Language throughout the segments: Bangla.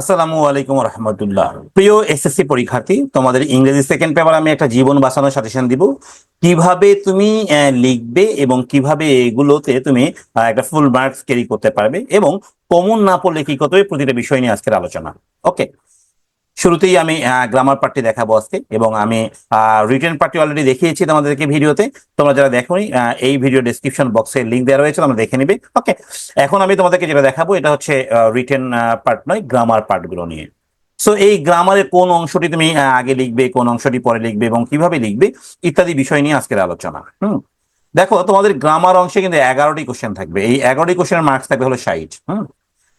আসসালামু আলাইকুম রহমতুল্লাহ। প্রিয় এসএসসি পরীক্ষার্থী, তোমাদের ইংরেজি সেকেন্ড পেপার আমি একটা জীবন বাঁচানোর সাজেশন দিব। কীভাবে তুমি লিখবে এবং কীভাবে এগুলোতে তুমি একটা ফুল মার্কস ক্যারি করতে পারবে এবং কমন না পড়লে কি করতে হবে প্রতিটা বিষয় নিয়ে আজকের আলোচনা। ওকে শুরুতেই আমি গ্রামার পার্টটি দেখাবো আজকে এবং আমি রিটেন পার্টি অলরেডি দেখিয়েছি তোমাদেরকে ভিডিওতে। তোমরা যারা দেখোনি এই ভিডিও ডেসক্রিপশন বক্সে লিঙ্ক দেওয়া রয়েছে, তোমরা দেখে নিবে। ওকে এখন আমি তোমাদেরকে যেটা দেখাবো, এটা হচ্ছে রিটেন পার্ট নয় গ্রামার পার্টগুলো নিয়ে। সো এই গ্রামারের কোন অংশটি তুমি আগে লিখবে, কোন অংশটি পরে লিখবে এবং কীভাবে লিখবে, ইত্যাদি বিষয় নিয়ে আজকের আলোচনা। হুম? দেখো, তোমাদের গ্রামার অংশে কিন্তু এগারোটি কোশ্চেন থাকবে। এই এগারোটি কোশ্চেনের মার্কস থাকবে হলো ষাট। হুম?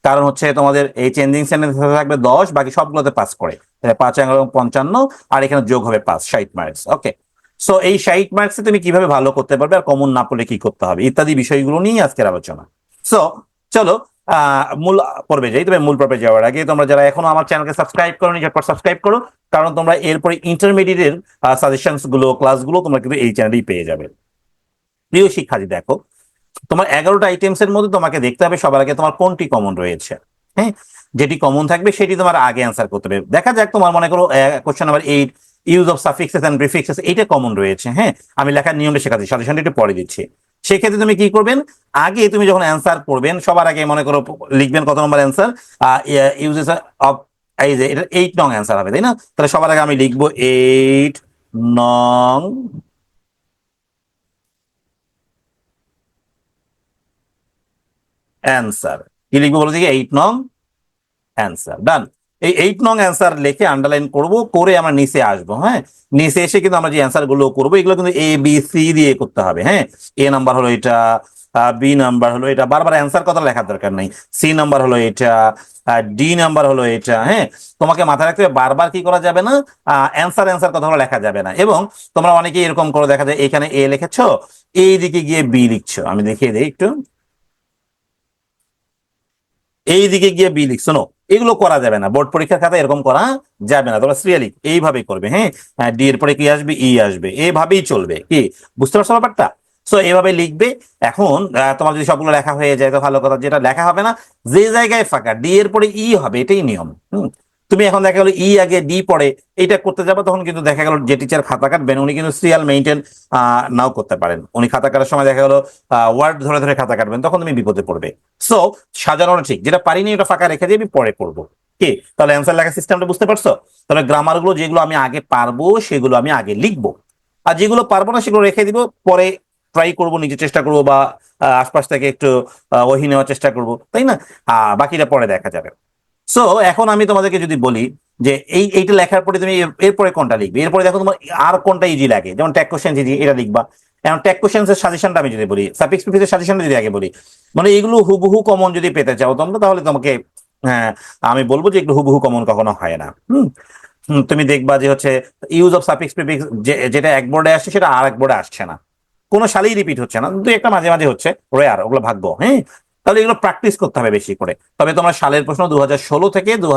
কারণ হচ্ছে তোমাদের এই চেঞ্জিং সেন্টেন্স থাকবে দশ, বাকি সবগুলোতে পাস করে। পাঁচ, এগারো পঞ্চান্ন, আর এখানে যোগ হবে পাঁচ, ষাট মার্কস ওকে সো এই ষাট মার্কসে তুমি কীভাবে ভালো করতে পারবে আর কমন না পড়লে কি করতে হবে? ইত্যাদি বিষয়গুলো নিয়ে আজকের আলোচনা। সো চলো মূল পর্বে যাই, তবে মূল পর্বে যাওয়ার আগে তোমরা যারা এখনও আমার চ্যানেলকে সাবস্ক্রাইব করো ঝটপট সাবস্ক্রাইব করো, কারণ তোমরা এরপরে ইন্টারমিডিয়েটের সাজেশনসগুলো ক্লাসগুলো তোমরা কিন্তু এই চ্যানেলেই পেয়ে যাবে। প্রিয় শিক্ষার্থী, দেখো তোমার এগারোটা আইটেমস এর মধ্যে তোমাকে দেখতে হবে, সবার আগে তোমার কোনটি কমন রয়েছে। হ্যাঁ? যেটি কমন থাকবে, সেটি তোমার আগে অ্যান্সার করতে হবে। দেখা যাক তোমার মনে করো question number eight use of suffixes and prefixes এটা কমন রয়েছে হ্যাঁ? আমি লেখার নিয়মটা শেখাচ্ছি সাজেশনটা একটু পরে দিচ্ছি। সেক্ষেত্রে তুমি কি করবেন? আগে তুমি যখন অ্যান্সার করবেন সবার আগে মনে করো লিখবেন কত নম্বর অ্যান্সার ইউজেস অফ এই যে, এটা এইট নং অ্যান্সার হবে, তাই না? তাহলে সবার আগে আমি লিখব এইট নং অ্যান্সার কি লিখব বলো দেখি? এইট নং অ্যান্সার ডান এই এইট নং অ্যান্সার লিখে আন্ডারলাইন করব, করে আমরা নিচে আসব হ্যাঁ? নিচে এসে কিন্তু আমরা যে অ্যান্সারগুলো করব, এগুলো কিন্তু এ বি সি দিয়ে করতে হবে হ্যাঁ? এ নাম্বার হলো এটা বি নাম্বার হলো এটা, বারবার অ্যান্সার কথা লেখার দরকার নেই। সি নাম্বার হলো এটা ডি নাম্বার হলো এটা হ্যাঁ? তোমাকে মাথায় রাখতে হবে, বারবার কি করা যাবে না অ্যান্সার অ্যান্সার কথাগুলো লেখা যাবে না। এবং তোমরা অনেকেই এরকম করে দেখা যায়, এখানে এ লিখেছো, এই দিকে গিয়ে বি লিখছো। আমি দেখিয়ে দিই একটু। এই দিকে গিয়ে বি লিখ। শোনো, এগুলো করা যাবে না। বোর্ড পরীক্ষার খাতা এরকম করা যাবে না। তোমরা সিরিয়ালি এইভাবেই করবে হ্যাঁ? ডি এর পরে কি আসবে? ই আসবে। এভাবেই চলবে। কি? বুঝতে পারছ ব্যাপারটা? সো এভাবে লিখবে। এখন তোমার যদি সবগুলো লেখা হয়ে যায়, তো ভালো কথা। যেটা লেখা হবে না, যে জায়গায় ফাঁকা ডি এর পরে ই হবে, এটাই নিয়ম। হুম? তুমি এখন দেখা গেলো ই আগে ডি পরে এইটা করতে যাবে, তখন কিন্তু দেখা গেল যে টিচার খাতা কাটবেন, উনি কিন্তু সিরিয়াল মেনটেন নাও করতে পারেন। উনি খাতা কাটার সময় দেখা গেলো ওয়ার্ড ধরে ধরে খাতা কাটবেন, তখন তুমি বিপদে পড়বে। সো সাজানোটা ঠিক, যেটা পারিনি ওটা ফাঁকা রেখে দিয়ে আমি পরে করব কি? তাহলে অ্যান্সার লেখার সিস্টেমটা বুঝতে পারছ? তাহলে গ্রামারগুলো যেগুলো আমি আগে পারব, সেগুলো আমি আগে লিখব। আর যেগুলো পারব না, সেগুলো রেখে দিব, পরে ট্রাই করব, নিজে চেষ্টা করব বা আশপাশ থেকে একটু ওহি নেওয়ার চেষ্টা করব, তাই না? বাকিটা পরে দেখা যাবে। সো এখন আমি তোমাদেরকে যদি বলি যে এই এইটা লেখার পরে তুমি এরপরে কোনটা লিখবে? এরপরে দেখো তোমার আর কোনটা ইজি লাগে? যেমন ট্যাক কোশ্চেন ইজি এটা লিখবা। এখন ট্যাক কোশ্চেন্স এর সাজেশনটা আমি যদি বলি সাফিক্স প্রিফিক্সের সাজেশনটা যদি আগে বলি মানে এগুলো হুবহু কমন যদি পেতে চাও তোমরা, তাহলে তোমাকে হ্যাঁ আমি বলব যে এগুলো হুবহু কমন কখনো হয় না। হুম? তুমি দেখবা যে হচ্ছে ইউজ অফ সাফিক্স প্রিফিক্স যেটা এক বোর্ডে আসছে, সেটা আর এক বোর্ডে আসছে না। কোনো সালেই রিপিট হচ্ছে না। দুই একটা মাঝে মাঝে হচ্ছে রেয়ার ওগুলো ভাগ্য হ্যাঁ? তাহলে এগুলো প্র্যাকটিস করতে হবে বেশি করে। তবে তোমার সালের প্রশ্ন দু হাজার ষোলো থেকে দু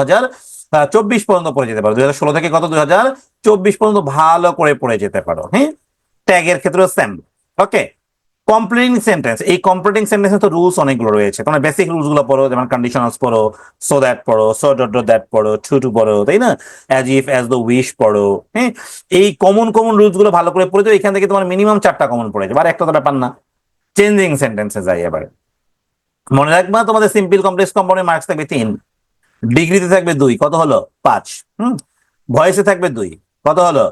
চব্বিশ পর্যন্ত পড়ে যেতে পারো। ষোলো থেকে কত? দুই চব্বিশ পর্যন্ত ভালো করে পড়ে যেতে পারো হ্যাঁ? ট্যাগের ক্ষেত্রে সেম ওকে কমপ্লিটিং সেন্টেন্স এই কমপ্লিটিং সেন্টেন্সে তো রুলস অনেকগুলো রয়েছে। তোমরা বেসিক রুলসগুলো পড়ো, যেমন কন্ডিশনালস পড়ো সো দ্যাট পড়ো সো ডট ডট দ্যাট পড়ো টু টু পড়ো, তাই না? As if as the wish পড়ো হ্যাঁ? এই কমন কমন রুলসগুলো ভালো করে পড়ে যাও, এখান থেকে তোমার মিনিমাম চারটা কমন পড়ে যাবে। আর একটা তো ব্যাপার না চেঞ্জিং সেন্টেন্সে যাই এবারে। মনে রাখবা, তোমাদের সিম্পল কমপ্লেক্স কম্পাউন্ডের মার্কস থাকবে তিন। ডিগ্রিতে থাকবে দুই, কত হলো? পাঁচ। হুম? ভয়েসে থাকবে দুই, কত হলো?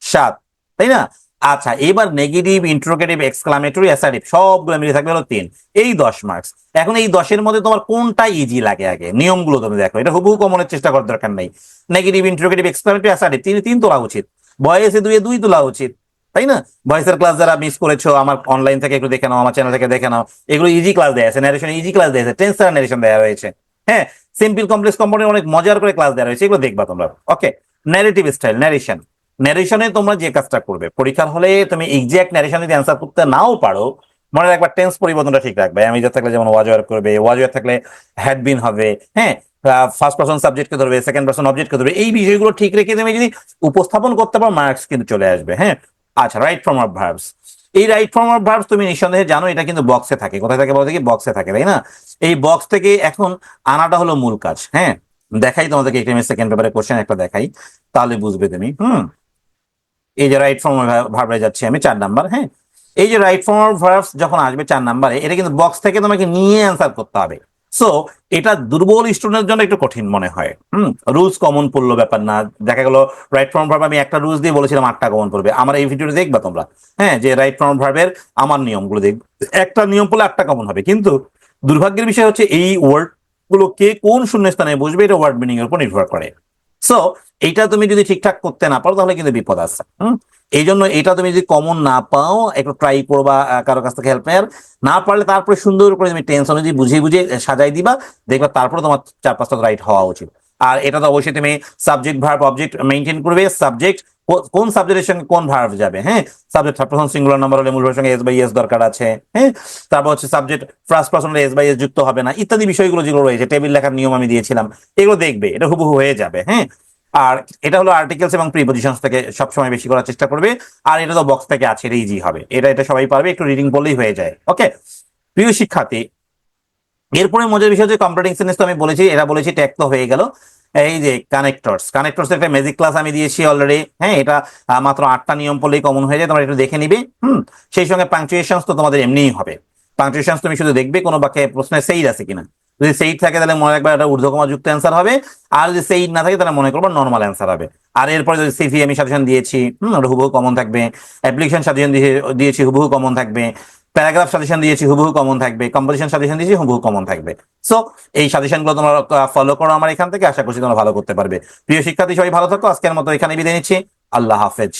সাত, তাই না? আচ্ছা এবার নেগেটিভ ইন্ট্রোগেটিভ এক্সক্লামেটরি অ্যাসারিভ সবগুলো মিলে থাকবে হলো তিন। এই দশ মার্কস এখন এই দশের মধ্যে তোমার কোনটা ইজি লাগে আগে? নিয়মগুলো তুমি দেখো। এটা হুবহু কমনের চেষ্টা করার দরকার নেই। নেগেটিভ ইন্ট্রোগেটিভ এক্সক্লামেটরি অ্যাসারিভ তিন তিন তোলা উচিত। বয়সে দুই দুই তোলা উচিত। তাই না? ভয়েসের ক্লাস যারা মিস করেছ, আমার অনলাইন থেকে একটু দেখে নাও, আমার চ্যানেল থেকে দেখে নাও, এগুলো ইজি ক্লাস দেওয়া আছে ন্যারেশন ইজি ক্লাস দেওয়া আছে টেন্স ন্যারেশন দেওয়া হয়েছে। হ্যাঁ সিম্পল কমপ্লেক্স কম্পাউন্ডের অনেক মজার করে ক্লাস দেওয়া হয়েছে, এগুলো দেখবা তোমরা। ওকে ন্যারেটিভ স্টাইল ন্যারেশন ন্যারেশনে তোমরা যে কাজটা করবে, পরীক্ষার হলে তুমি এক্সাক্ট ন্যারেশন যদি অ্যান্সার করতে নাও পারো, মনে রাখবা টেন্স পরিবর্তনটা ঠিক রাখবে। আমি যা থাকলে যেমন ওয়াজ ওয়াজওয়ার করবে ওয়াজ ওয়াজওয়ার থাকলে হ্যাড বিন হবে হ্যাঁ ফার্স্ট পার্সন সাবজেক্টকে ধরবে সেকেন্ড পার্সন অবজেক্টকে ধরবে, এই বিষয়গুলো ঠিক রেখে তুমি যদি উপস্থাপন করতে পারো মার্কস কিন্তু চলে আসবে হ্যাঁ। আচ্ছা রাইট ফর্ম অফ ভার্বস এই রাইট ফর্ম অফ ভার্বস তুমি নিঃসন্দেহে জানো, এটা কিন্তু বক্সে থাকে। কোথায় থাকে বলতে কি? বক্সে থাকে, তাই না? এই বক্স থেকে এখন আনাটা হলো মূল কাজ হ্যাঁ? দেখাই তোমাদেরকে এটিএম সেকেন্ড পেপারে কোশ্চেন একটা দেখাই, তাহলে বুঝবে তুমি, হুম? এই যে রাইট ফর্ম ভার্বে যাচ্ছি আমি, চার নাম্বার হ্যাঁ? এই যে রাইট ফর্ম ভার্বস যখন আসবে চার নাম্বারে এটা কিন্তু বক্স থেকে তোমাকে নিয়ে অ্যান্সার করতে হবে। সো এটা দুর্বল স্টুডেন্টের জন্য একটু কঠিন মনে হয়। হুম রুলস কমন পড়ল, ব্যাপার না। দেখা গেল রাইট ফর্ম ভার্ব আমি একটা রুলস দিয়ে বলেছিলাম, আটটা কমন পড়বে। আমার এই ভিডিওটা দেখবা তোমরা? হ্যাঁ যে রাইট ফর্ম ভার্বের আমার নিয়মগুলো দেখবে। একটা নিয়ম পড়লে আটটা কমন হবে। কিন্তু দুর্ভাগ্যের বিষয় হচ্ছে এই ওয়ার্ডগুলো কে কোন শূন্য স্থানে বসবে, এটা ওয়ার্ড মিনিং এর উপর নির্ভর করে। সো এটা তুমি যদি ঠিকঠাক করতে না পারো, তাহলে কিন্তু বিপদ আছে, হুম? এই জন্য এটা তুমি যদি কমন না পাও, একটু ট্রাই করবা কারও কাছ থেকে হেল্প নেয়ার না পারলে তারপরে সুন্দর করে তুমি টেনশন যদি বুঝিয়ে বুঝিয়ে সাজাই দিবা, দেখবা তারপরে তোমার চার পাঁচটা রাইট হওয়া উচিত। আর এটা তো অবশ্যই তুমি সাবজেক্ট ভার্ব অবজেক্ট মেনটেন করবে সাবজেক্ট কোন সাবজেক্টের সঙ্গে কোন ভার্ব যাবে হ্যাঁ? সাবজেক্ট পার্সন সিঙ্গুলার নাম্বার হলে মূল ভার্বের সঙ্গে এস বাই এস দরকার আছে হ্যাঁ? তারপর হচ্ছে subject first person S by S যুক্ত হবে না, ইত্যাদি বিষয়গুলো যেগুলো রয়েছে টেবিল লেখার নিয়ম আমি দিয়েছিলাম, এগুলো দেখবে, এটা হুবহু হয়ে যাবে হ্যাঁ? আর এটা হলো আর্টিকেলস এবং প্রিপোজিশনস থেকে সবসময় বেশি করার চেষ্টা করবে, আর এটা তো বক্স থেকে আছে, এটা ইজি হবে, এটা এটা সবাই পারবে, একটু রিডিং বললেই হয়ে যায় ওকে প্রিয় শিক্ষার্থী, এরপরে মজার বিষয় হচ্ছে কম্পিউটিং সেন্স তো আমি বলেছি এটা বলেছি ট্যাগ তো হয়ে গেল এই যে কানেক্টরস কানেক্টরস একটা ম্যাজিক ক্লাস আমি দিয়েছি অলরেডি হ্যাঁ এটা মাত্র আটটা নিয়ম পড়লেই কমন হয়ে যায়, তোমরা একটু দেখে নিবে। হুম, সেই সঙ্গে পাংচুয়েশনস তো তোমাদের এমনিই হবে। পাংচুয়েশনস তুমি শুধু দেখবে কোনো বাক্যে প্রশ্নে সেই আছে কিনা। যদি সেইট থাকে তাহলে মনে রাখবে একটা ঊর্ধ্বকমা যুক্ত অ্যান্সার হবে। আর যদি সেইট না থাকে তাহলে মনে করব নর্মাল অ্যান্সার হবে। আর এরপরে যদি সিভি আমি সাজেশন দিয়েছি, হুম, ওটা হুবহু কমন থাকবে। অ্যাপ্লিকেশন সাজেশন দিয়েছি, হুবহু কমন থাকবে। প্যারাগ্রাফ সাজেশন দিয়েছি, হুবহু কমন থাকবে। কম্পোজিশন সাজেশন দিয়েছি, হুবহু কমন থাকবে। সো এই সাজেশনগুলো তোমরা ফলো করো আমার এখান থেকে, আশা করছি তোমরা ভালো করতে পারবে। প্রিয় শিক্ষার্থী, সবাই ভালো থাকো, আজকের মতো এখানে বিদায় নিচ্ছি। আল্লাহ হাফেজ।